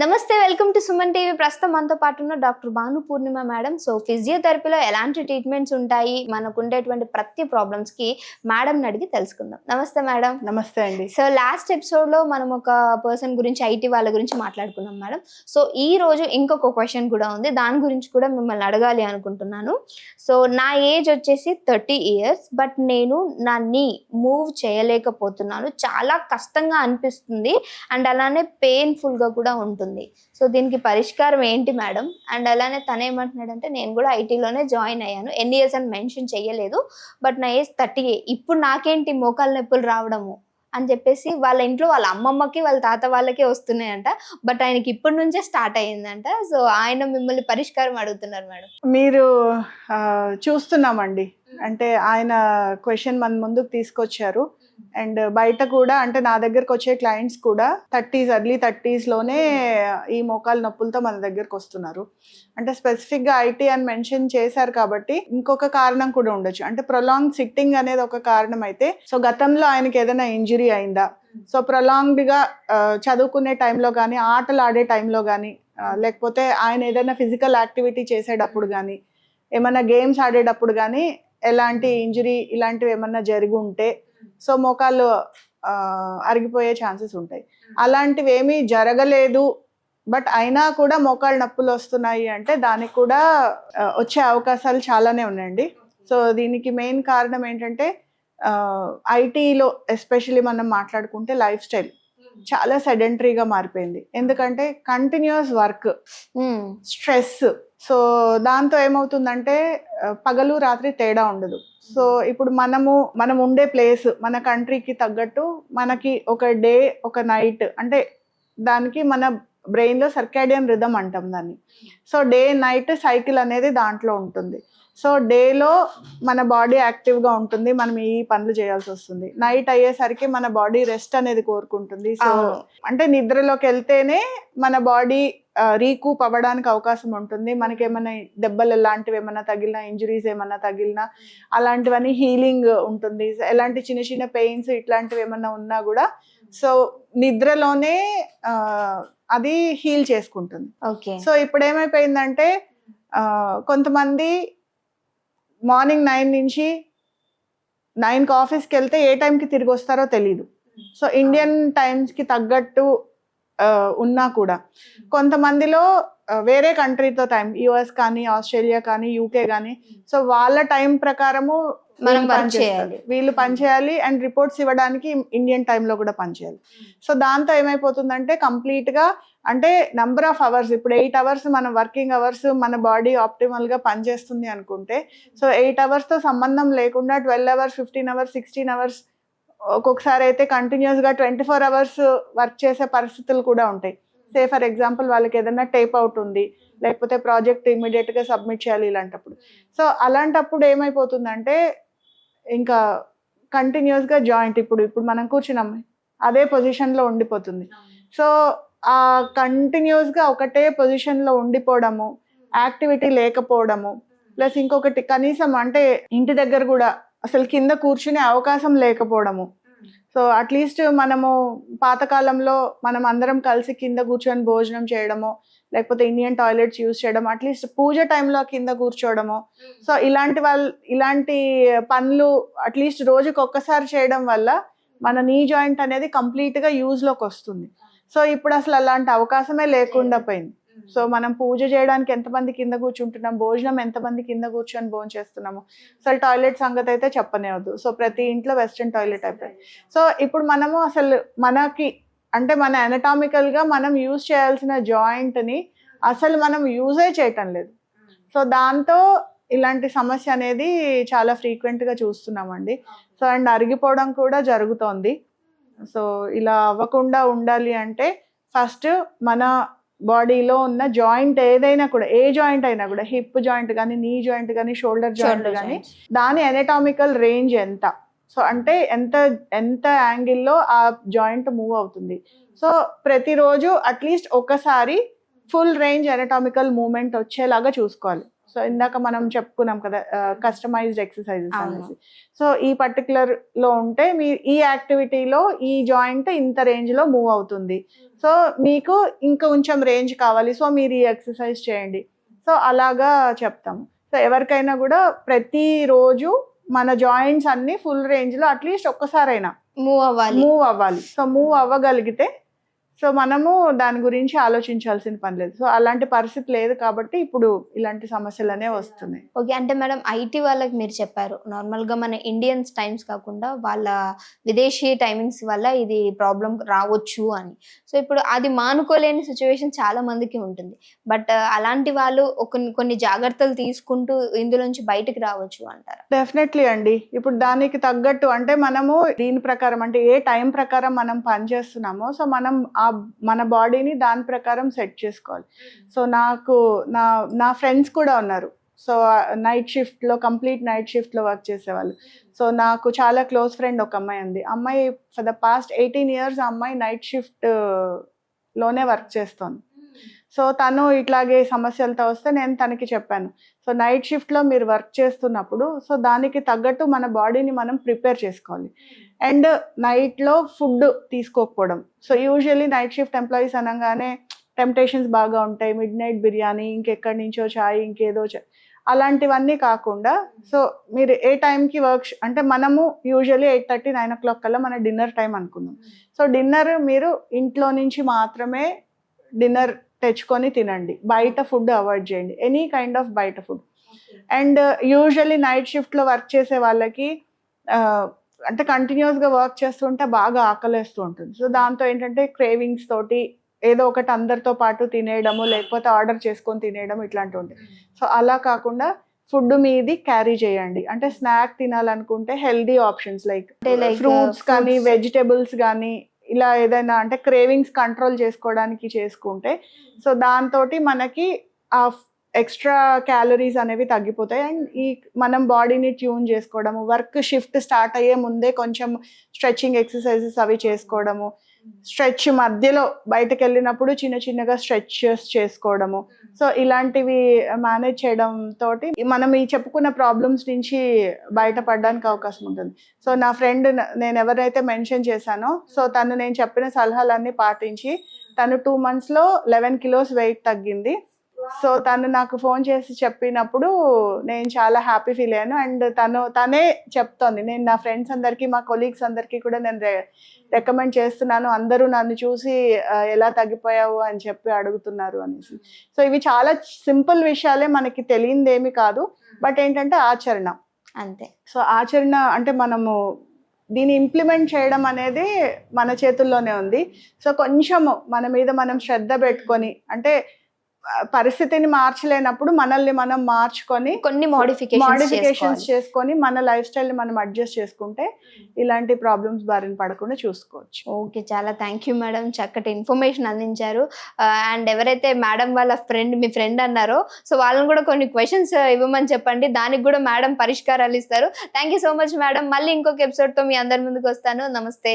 నమస్తే welcome to Suman TV. ప్రస్తుతం మనతో పాటు ఉన్న doctor Bhanu Purnima madam. So ఫిజియోథెరపీలో ఎలాంటి ట్రీట్మెంట్స్ ఉంటాయి? మనకు ఉండేటువంటి ప్రతి ప్రాబ్లమ్స్కి మేడం అడిగి తెలుసుకుందాం. నమస్తే మేడం. నమస్తే అండి. సో లాస్ట్ ఎపిసోడ్లో మనం ఒక పర్సన్ గురించి ఐటీ వాళ్ళ గురించి మాట్లాడుకున్నాం మేడం. సో ఈ రోజు ఇంకొక క్వశ్చన్ కూడా ఉంది. దాని గురించి కూడా మిమ్మల్ని అడగాలి అనుకుంటున్నాను. సో నా ఏజ్ వచ్చేసి థర్టీ ఇయర్స్ బట్ నేను నా నీ మూవ్ చేయలేకపోతున్నాను. చాలా కష్టంగా అనిపిస్తుంది. అండ్ అలానే పెయిన్ఫుల్గా కూడా ఉంటుంది. సో దీనికి పరిష్కారం ఏంటి మేడం? అండ్ అలానే తను ఏమంటున్నాడంటే నేను కూడా ఐటీలోనే జాయిన్ అయ్యాను. ఎన్ని ఇయర్స్ అని మెన్షన్ చేయలేదు బట్ నా ఏజ్ థర్టీ ఇప్పుడు నాకేంటి మోకాలు నొప్పులు రావడము? అని చెప్పేసి వాళ్ళ ఇంట్లో వాళ్ళ అమ్మమ్మకి వాళ్ళ తాత వాళ్ళకే వస్తున్నాయంట. బట్ ఆయనకి ఇప్పటి నుంచే స్టార్ట్ అయ్యిందంట. సో ఆయన మిమ్మల్ని పరిష్కారం అడుగుతున్నారు మేడం. మీరు చూస్తున్నామండి. అంటే ఆయన క్వశ్చన్ మన ముందుకు తీసుకొచ్చారు. అండ్ బయట కూడా అంటే నా దగ్గరకు వచ్చే క్లయింట్స్ కూడా థర్టీస్ అర్లీ థర్టీస్లోనే ఈ మోకాలు నొప్పులతో మన దగ్గరకు వస్తున్నారు అంటే స్పెసిఫిక్గా ఐటీ అని మెన్షన్ చేశారు కాబట్టి ఇంకొక కారణం కూడా ఉండొచ్చు. అంటే ప్రొలాంగ్ సిట్టింగ్ అనేది ఒక కారణం అయితే సో గతంలో ఆయనకి ఏదైనా ఇంజరీ అయిందా? సో ప్రొలాంగ్డ్గా చదువుకునే టైంలో కానీ ఆటలు ఆడే టైంలో కానీ లేకపోతే ఆయన ఏదైనా ఫిజికల్ యాక్టివిటీ చేసేటప్పుడు కానీ ఏమైనా గేమ్స్ ఆడేటప్పుడు కానీ ఎలాంటి ఇంజరీ ఇలాంటివి ఏమన్నా జరిగి ఉంటే సో మోకాళ్ళు అరిగిపోయే ఛాన్సెస్ ఉంటాయి. అలాంటివి ఏమీ జరగలేదు. బట్ అయినా కూడా మోకాళ్ళు నొప్పులు వస్తున్నాయి అంటే దానికి కూడా వచ్చే అవకాశాలు చాలానే ఉన్నాయండి. సో దీనికి మెయిన్ కారణం ఏంటంటే ఐటీలో ఎస్పెషల్లీ మనం మాట్లాడుకుంటే లైఫ్ స్టైల్ చాలా సెడెంటరీగా మారిపోయింది. ఎందుకంటే కంటిన్యూస్ వర్క్ స్ట్రెస్ సో దాంతో ఏమవుతుందంటే పగలు రాత్రి తేడా ఉండదు. సో ఇప్పుడు మనము మనం ఉండే ప్లేస్ మన కంట్రీకి తగ్గట్టు మనకి ఒక డే ఒక నైట్ అంటే దానికి మన బ్రెయిన్లో సర్కాడియన్ రిధమ్ అంటాం దాన్ని. సో డే నైట్ సైకిల్ అనేది దాంట్లో ఉంటుంది. సో డేలో మన బాడీ యాక్టివ్గా ఉంటుంది మనం ఈ పనులు చేయాల్సి వస్తుంది. నైట్ అయ్యేసరికి మన బాడీ రెస్ట్ అనేది కోరుకుంటుంది. సో. అంటే నిద్రలోకి వెళ్తేనే మన బాడీ రీకూప్ అవ్వడానికి అవకాశం ఉంటుంది. మనకి ఏమైనా దెబ్బలు ఎలాంటివి ఏమైనా తగిలినా ఇంజరీస్ ఏమైనా తగిలినా అలాంటివన్నీ హీలింగ్ ఉంటుంది. ఎలాంటి చిన్న చిన్న పెయిన్స్ ఇట్లాంటివి ఏమైనా ఉన్నా కూడా సో నిద్రలోనే అది హీల్ చేసుకుంటుంది. ఓకే. సో ఇప్పుడు ఏమైపోయిందంటే కొంతమంది మార్నింగ్ నైన్ నుంచి నైన్కి ఆఫీస్కి వెళ్తే ఏ టైంకి తిరిగి వస్తారో తెలీదు. సో ఇండియన్ టైమ్స్కి తగ్గట్టు ఉన్నా కూడా కొంతమందిలో వేరే కంట్రీతో టైం యుఎస్ కానీ ఆస్ట్రేలియా కానీ యూకే కానీ సో వాళ్ళ టైం ప్రకారము మనం వీళ్ళు పని పనిచేస్తారు. చేయాలి. వీళ్ళు పనిచేయాలి అండ్ రిపోర్ట్స్ ఇవ్వడానికి ఇండియన్ టైంలో కూడా పనిచేయాలి సో దాంతో ఏమైపోతుందంటే complete గా అంటే నంబర్ ఆఫ్ అవర్స్ ఇప్పుడు ఎయిట్ అవర్స్ మన వర్కింగ్ అవర్స్ మన బాడీ ఆప్టిమల్గా పనిచేస్తుంది అనుకుంటే సో ఎయిట్ అవర్స్తో సంబంధం లేకుండా twelve hours fifteen hours sixteen hours ఒక్కొక్కసారి అయితే కంటిన్యూస్గా ట్వంటీ ఫోర్ అవర్స్ వర్క్ చేసే పరిస్థితులు కూడా ఉంటాయి. సే ఫర్ ఎగ్జాంపుల్ వాళ్ళకి ఏదైనా టేప్ అవుట్ ఉంది లేకపోతే ప్రాజెక్ట్ ఇమీడియట్గా సబ్మిట్ చేయాలి ఇలాంటప్పుడు. సో అలాంటప్పుడు ఏమైపోతుందంటే ఇంకా కంటిన్యూస్గా జాయింట్ ఇప్పుడు ఇప్పుడు మనం కూర్చున్నాం అదే పొజిషన్లో ఉండిపోతుంది. సో ఆ కంటిన్యూస్గా ఒకటే పొజిషన్లో ఉండిపోవడము యాక్టివిటీ లేకపోవడము ప్లస్ ఇంకొకటి కనీసం అంటే ఇంటి దగ్గర కూడా అసలు కింద కూర్చునే అవకాశం లేకపోవడము. సో అట్లీస్ట్ మనము పాతకాలంలో మనం అందరం కలిసి కింద కూర్చొని భోజనం చేయడము లేకపోతే ఇండియన్ టాయిలెట్స్ యూజ్ చేయడం అట్లీస్ట్ పూజ టైంలో కింద కూర్చోవడము సో ఇలాంటి వాళ్ళు ఇలాంటి పనులు అట్లీస్ట్ రోజుకి ఒక్కసారి చేయడం వల్ల మన నీ జాయింట్ అనేది కంప్లీట్గా యూజ్లోకి వస్తుంది. సో ఇప్పుడు అసలు అలాంటి అవకాశమే లేకుండా పోయింది. సో మనం పూజ చేయడానికి ఎంతమంది కింద కూర్చుంటున్నాం భోజనం ఎంతమంది కింద కూర్చొని భోజనం చేస్తున్నాము అసలు టాయిలెట్ సంగతి అయితే చెప్పనే వద్దు. సో ప్రతి ఇంట్లో వెస్ట్రన్ టాయిలెట్ అయిపోయింది సో ఇప్పుడు మనము అసలు మనకి అంటే మన గా మనం యూజ్ చేయాల్సిన జాయింట్ని అసలు మనం యూజే చేయటం లేదు. సో దాంతో ఇలాంటి సమస్య అనేది చాలా ఫ్రీక్వెంట్గా చూస్తున్నామండి. సో అండ్ అరిగిపోవడం కూడా జరుగుతోంది. సో ఇలా అవ్వకుండా ఉండాలి అంటే ఫస్ట్ మన బాడీలో ఉన్న జాయింట్ ఏదైనా కూడా ఏ జాయింట్ అయినా కూడా హిప్ జాయింట్ కానీ నీ జాయింట్ కానీ షోల్డర్ జాయింట్ కానీ. దాని ఎనటామికల్ రేంజ్ ఎంత? సో అంటే ఎంత ఎంత యాంగిల్లో ఆ జాయింట్ మూవ్ అవుతుంది? సో ప్రతిరోజు అట్లీస్ట్ ఒకసారి ఫుల్ రేంజ్ ఎనటామికల్ మూమెంట్ వచ్చేలాగా చూసుకోవాలి. సో ఇందాక మనం చెప్పుకున్నాం కదా కస్టమైజ్డ్ ఎక్సర్సైజెస్. అనేసి. సో ఈ పర్టికులర్లో ఉంటే మీ ఈ యాక్టివిటీలో ఈ జాయింట్ ఇంత రేంజ్లో మూవ్ అవుతుంది. సో మీకు ఇంకా కొంచెం రేంజ్ కావాలి సో మీరు ఈ ఎక్సర్సైజ్ చేయండి. సో అలాగా చెప్తాము సో ఎవరికైనా కూడా ప్రతిరోజు మన జాయింట్స్ అన్ని ఫుల్ రేంజ్లో అట్లీస్ట్ ఒక్కసారైనా మూవ్ అవ్వాలి. మూవ్ అవ్వాలి. సో మూవ్ అవ్వగలిగితే సో మనము దాని గురించి ఆలోచించాల్సిన పని లేదు. సో అలాంటి పరిస్థితి లేదు కాబట్టి ఇప్పుడు ఇలాంటి సమస్యలు అనేవి వస్తున్నాయి. ఓకే అంటే మేడం ఐటీ వాళ్ళకి మీరు చెప్పారు. నార్మల్గా మన ఇండియన్స్ టైమ్స్ కాకుండా వాళ్ళ విదేశీ టైమింగ్స్ వల్ల ఇది ప్రాబ్లం రావచ్చు అని. సో ఇప్పుడు అది మానుకోలేని సిచ్యువేషన్ చాలా మందికి ఉంటుంది. బట్ అలాంటి వాళ్ళు కొన్ని కొన్ని జాగ్రత్తలు తీసుకుంటూ ఇందులోంచి బయటకు రావచ్చు అంటారు? డెఫినెట్లీ అండి. ఇప్పుడు దానికి తగ్గట్టు అంటే మనము దీని ప్రకారం అంటే ఏ టైం ప్రకారం మనం పని చేస్తున్నామో సో మనం ఆ మన బాడీని దాని ప్రకారం సెట్ చేసుకోవాలి. సో నాకు నా నా ఫ్రెండ్స్ కూడా ఉన్నారు. సో నైట్ షిఫ్ట్లో కంప్లీట్ నైట్ షిఫ్ట్లో వర్క్ చేసేవాళ్ళు. సో నాకు చాలా క్లోజ్ ఫ్రెండ్ ఒక అమ్మాయి ఉంది. అమ్మాయి for the past eighteen years ఆ అమ్మాయి నైట్ షిఫ్ట్లోనే వర్క్ చేస్తోంది. సో తను ఇట్లాగే సమస్యలతో వస్తే నేను తనకి చెప్పాను. సో నైట్ షిఫ్ట్లో మీరు వర్క్ చేస్తున్నప్పుడు సో దానికి తగ్గట్టు మన బాడీని మనం ప్రిపేర్ చేసుకోవాలి. అండ్ నైట్లో ఫుడ్ తీసుకోకపోవడం. So usually night shift employees అనగానే టెంప్టేషన్స్ బాగా ఉంటాయి. మిడ్ నైట్ బిర్యానీ ఇంకెక్కడి నుంచో చాయ్ ఇంకేదో అలాంటివన్నీ కాకుండా సో మీరు ఏ టైంకి వర్క్ అంటే మనము usually eight thirty nine o'clock కల్లా మన డిన్నర్ టైం అనుకుందాం. సో డిన్నర్ మీరు ఇంట్లో నుంచి మాత్రమే డిన్నర్ తెచ్చుకొని తినండి. బయట ఫుడ్ అవాయిడ్ చేయండి. ఎనీ కైండ్ ఆఫ్ బయట ఫుడ్ అండ్ యూజువల్లీ నైట్ షిఫ్ట్లో వర్క్ చేసే వాళ్ళకి ఆ, అంటే కంటిన్యూస్గా వర్క్ చేస్తుంటే బాగా ఆకలేస్తూ ఉంటుంది. సో దాంతో ఏంటంటే క్రేవింగ్స్ తోటి ఏదో ఒకటి అందరితో పాటు తినేయడము లేకపోతే ఆర్డర్ చేసుకొని తినేయడం ఇట్లాంటివి ఉంటాయి సో అలా కాకుండా ఫుడ్ మీది క్యారీ చేయండి. అంటే స్నాక్ తినాలనుకుంటే healthy options like fruits uh, కానీ. వెజిటేబుల్స్ కానీ ఇలా ఏదైనా అంటే క్రేవింగ్స్ కంట్రోల్ చేసుకోవడానికి చేసుకుంటే సో దాంతో మనకి ఆ ఎక్స్ట్రా క్యాలరీస్ అనేవి తగ్గిపోతాయి. అండ్ ఈ మనం బాడీని ట్యూన్ చేసుకోవడము వర్క్ షిఫ్ట్ స్టార్ట్ అయ్యే ముందే కొంచెం స్ట్రెచ్చింగ్ ఎక్సర్సైజెస్ అవి చేసుకోవడము స్ట్రెచ్ మధ్యలో బయటకు వెళ్ళినప్పుడు చిన్న చిన్నగా స్ట్రెచెస్ చేసుకోవడము. సో ఇలాంటివి మేనేజ్ చేయడం తోటి మనం ఈ చెప్పుకున్న ప్రాబ్లమ్స్ నుంచి బయటపడడానికి అవకాశం ఉంటుంది. సో నా ఫ్రెండ్ నేను ఎవరైతే మెన్షన్ చేశానో సో తను నేను చెప్పిన సలహాలన్నీ పాటించి తను టూ మంత్స్లో లెవెన్ కిలోస్ వెయిట్ తగ్గింది. సో తను నాకు ఫోన్ చేసి చెప్పినప్పుడు నేను చాలా హ్యాపీ ఫీల్ అయ్యాను. అండ్ తను తనే చెప్తోంది నేను నా ఫ్రెండ్స్ అందరికీ మా కొలీగ్స్ అందరికీ కూడా నేను రికమెండ్ చేస్తున్నాను. అందరూ నన్ను చూసి ఎలా తగ్గిపోయావు అని చెప్పి అడుగుతున్నారు అనేసి. సో ఇవి చాలా సింపుల్ విషయాలే మనకి తెలియందేమి కాదు. బట్ ఏంటంటే ఆచరణ. అంతే. సో ఆచరణ అంటే మనము దీన్ని ఇంప్లిమెంట్ చేయడం అనేది మన చేతుల్లోనే ఉంది. సో కొంచెము మన మీద మనం శ్రద్ధ పెట్టుకొని అంటే పరిస్థితిని మార్చలేనప్పుడు మనల్ని మనం మార్చుకొని కొన్ని మోడిఫికేషన్స్ చేసుకొని మన లైఫ్ స్టైల్ని మనం అడ్జస్ట్ చేసుకుంటే ఇలాంటి ప్రాబ్లమ్స్ బారిన పడకుండా చూసుకోవచ్చు. ఓకే చాలా థ్యాంక్ యూ మేడం చక్కటి ఇన్ఫర్మేషన్ అందించారు. అండ్ ఎవరైతే మేడం వాళ్ళ ఫ్రెండ్ మీ ఫ్రెండ్ అన్నారో సో వాళ్ళని కూడా కొన్ని క్వశ్చన్స్ ఇవ్వమని చెప్పండి. దానికి కూడా మేడం పరిష్కారాలు ఇస్తారు. Thank you so much madam మళ్ళీ ఇంకొక ఎపిసోడ్తో మీ అందరి ముందుకు వస్తాను. నమస్తే.